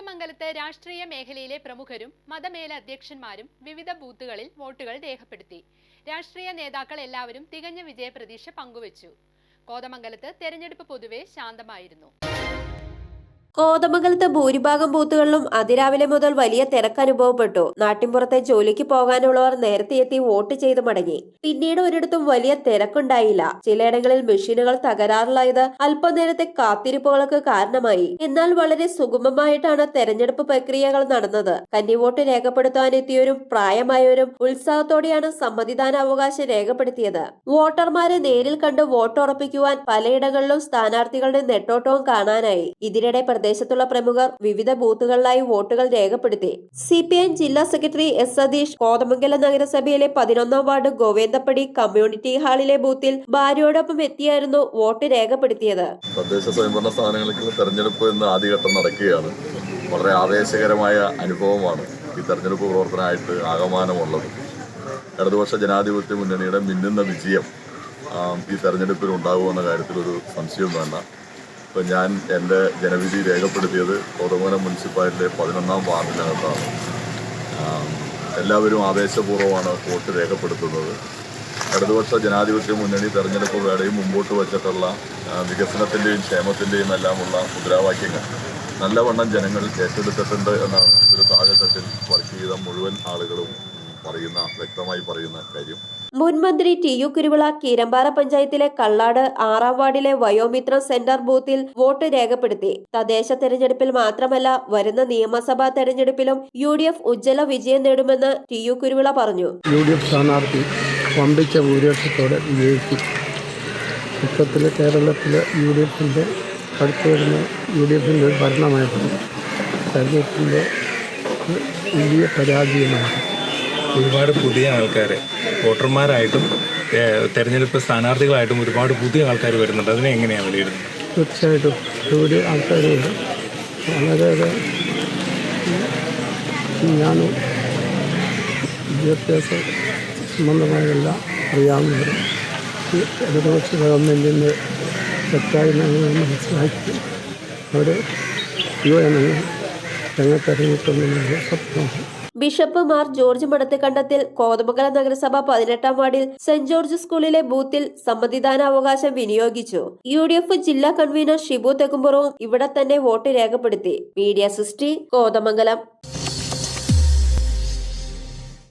കോതമംഗലത്ത് രാഷ്ട്രീയ മേഖലയിലെ പ്രമുഖരും മതമേല അധ്യക്ഷന്മാരും വിവിധ ബൂത്തുകളിൽ വോട്ടുകൾ രേഖപ്പെടുത്തി. രാഷ്ട്രീയ നേതാക്കൾ എല്ലാവരും തികഞ്ഞ വിജയപ്രതീക്ഷ പങ്കുവച്ചു. കോതമംഗലത്ത് തെരഞ്ഞെടുപ്പ് പൊതുവെ ശാന്തമായിരുന്നു. കോതമംഗലത്ത് ഭൂരിഭാഗം ബൂത്തുകളിലും അതിരാവിലെ മുതൽ വലിയ തിരക്ക് അനുഭവപ്പെട്ടു നാട്ടിൻപുറത്തെ ജോലിക്ക് പോകാനുള്ളവർ നേരത്തെ എത്തി വോട്ട് ചെയ്ത് മടങ്ങി. പിന്നീട് ഒരിടത്തും വലിയ തിരക്കുണ്ടായില്ല. ചിലയിടങ്ങളിൽ മെഷീനുകൾ തകരാറിലായത് അല്പനേരത്തെ കാത്തിരിപ്പുകൾക്ക് കാരണമായി. എന്നാൽ വളരെ സുഗമമായിട്ടാണ് തെരഞ്ഞെടുപ്പ് പ്രക്രിയകൾ നടന്നത്. കന്നിവോട്ട് രേഖപ്പെടുത്താനെത്തിയവരും പ്രായമായവരും ഉത്സാഹത്തോടെയാണ് സമ്മതിദാനാവകാശം രേഖപ്പെടുത്തിയത്. വോട്ടർമാരെ നേരിൽ കണ്ട് വോട്ടുറപ്പിക്കുവാൻ പലയിടങ്ങളിലും സ്ഥാനാർത്ഥികളുടെ നെട്ടോട്ടവും കാണാനായി. ഇതിനിടെ പ്രദേശത്തുള്ള പ്രമുഖർ വിവിധ ബൂത്തുകളിലായി വോട്ടുകൾ രേഖപ്പെടുത്തി. സി പി ഐ ജില്ലാ സെക്രട്ടറി എസ് സതീഷ് കോതമംഗലം നഗരസഭയിലെ പതിനൊന്നാം വാർഡ് ഗോവേന്ദപ്പടി കമ്മ്യൂണിറ്റി ഹാളിലെ ബൂത്തിൽ ഭാര്യയോടൊപ്പം എത്തിയായിരുന്നു വോട്ട് രേഖപ്പെടുത്തിയത്. തദ്ദേശ സ്വയംഭരണ സ്ഥാപനങ്ങളിലേക്കുള്ള തെരഞ്ഞെടുപ്പ് ഇന്ന് ആദ്യഘട്ടം നടക്കുകയാണ്. വളരെ ആവേശകരമായ അനുഭവമാണ് ഈ തെരഞ്ഞെടുപ്പ് പ്രവർത്തനമായിട്ട് ആകമാനമുള്ളത്. ഇടതുപക്ഷ ജനാധിപത്യ മുന്നണിയുടെ മിന്നുന്ന വിജയം ഈ തെരഞ്ഞെടുപ്പിൽ ഉണ്ടാകുമെന്ന കാര്യത്തിലൊരു സംശയവും വേണ്ട. ഇപ്പം ഞാൻ എന്റെ ജനവിധി രേഖപ്പെടുത്തിയത് കോതമംഗലം മുനിസിപ്പാലിറ്റിയിലെ പതിനൊന്നാം വാർഡിനകത്താണ്. എല്ലാവരും ആവേശപൂർവമാണ് വോട്ട് രേഖപ്പെടുത്തുന്നത്. ഇടതുപക്ഷ ജനാധിപത്യ മുന്നണി തെരഞ്ഞെടുപ്പ് വേളയും മുമ്പോട്ട് വച്ചിട്ടുള്ള വികസനത്തിന്റെയും ക്ഷേമത്തിന്റെയും എല്ലാമുള്ള മുദ്രാവാക്യങ്ങൾ. നല്ലവണ്ണം ജനങ്ങൾ ഏറ്റെടുത്തിട്ടുണ്ട് എന്നാണ് ഒരു താഴെത്തട്ടിൽ വർക്ക് ചെയ്ത മുഴുവൻ ആളുകളും പറയുന്ന വ്യക്തമായി പറയുന്ന കാര്യം. മുൻ മന്ത്രി ടി യു കുരുവിള കീരമ്പാറ പഞ്ചായത്തിലെ കള്ളാട് ആറാം വാർഡിലെ വയോമിത്ര സെന്റർ ബൂത്തിൽ വോട്ട് രേഖപ്പെടുത്തി. തദ്ദേശ തെരഞ്ഞെടുപ്പിൽ മാത്രമല്ല വരുന്ന നിയമസഭാ തെരഞ്ഞെടുപ്പിലും യു ഡി എഫ് ഉജ്ജ്വല വിജയം നേടുമെന്ന് ടി യു കുരുവിള പറഞ്ഞു. യു ഡി എഫ് സ്ഥാനാർത്ഥി വമ്പിച്ച ഭൂരിപക്ഷത്തോടെ കേരളത്തിൽ യു ഡി എഫിന്റെ അടുത്ത് വരുന്ന യു ഡി എഫിന്റെ ഒരു തെരഞ്ഞെടുപ്പിന്റെ വലിയ പരാജയമാണ് ഒരുപാട് പുതിയ ആൾക്കാർ വോട്ടർമാരായിട്ടും തെരഞ്ഞെടുപ്പ് സ്ഥാനാർത്ഥികളായിട്ടും ഒരുപാട് പുതിയ ആൾക്കാർ വരുന്നുണ്ട്. അതിനെ എങ്ങനെയാണ് വിലയിരുന്നത് തീർച്ചയായിട്ടും. ഒരു ആൾക്കാരുണ്ട് വളരെയേറെ ഞാൻ വിദ്യാഭ്യാസ സംബന്ധമായെല്ലാം അറിയാവുന്നവരും. ഈ ഇടതുപക്ഷ ഗവൺമെന്റിന്റെ തെറ്റായി മനസ്സിലാക്കി അവർ യുവജനങ്ങൾ രംഗത്തിറങ്ങിയിട്ടുണ്ടെന്നുള്ള സത്യമാണ് ബിഷപ്പ് മാർ ജോർജ് മടത്തുകണ്ടത്തിൽ കോതമംഗല നഗരസഭ പതിനെട്ടാം വാർഡിൽ സെന്റ് ജോർജ് സ്കൂളിലെ ബൂത്തിൽ സമ്മതിദാനാവകാശം വിനിയോഗിച്ചു. യു ഡി എഫ് ജില്ലാ കൺവീനർ ഷിബു തെക്കുംപുറവും ഇവിടെ തന്നെ വോട്ട് രേഖപ്പെടുത്തി. മീഡിയ സൃഷ്ടി കോതമംഗലം.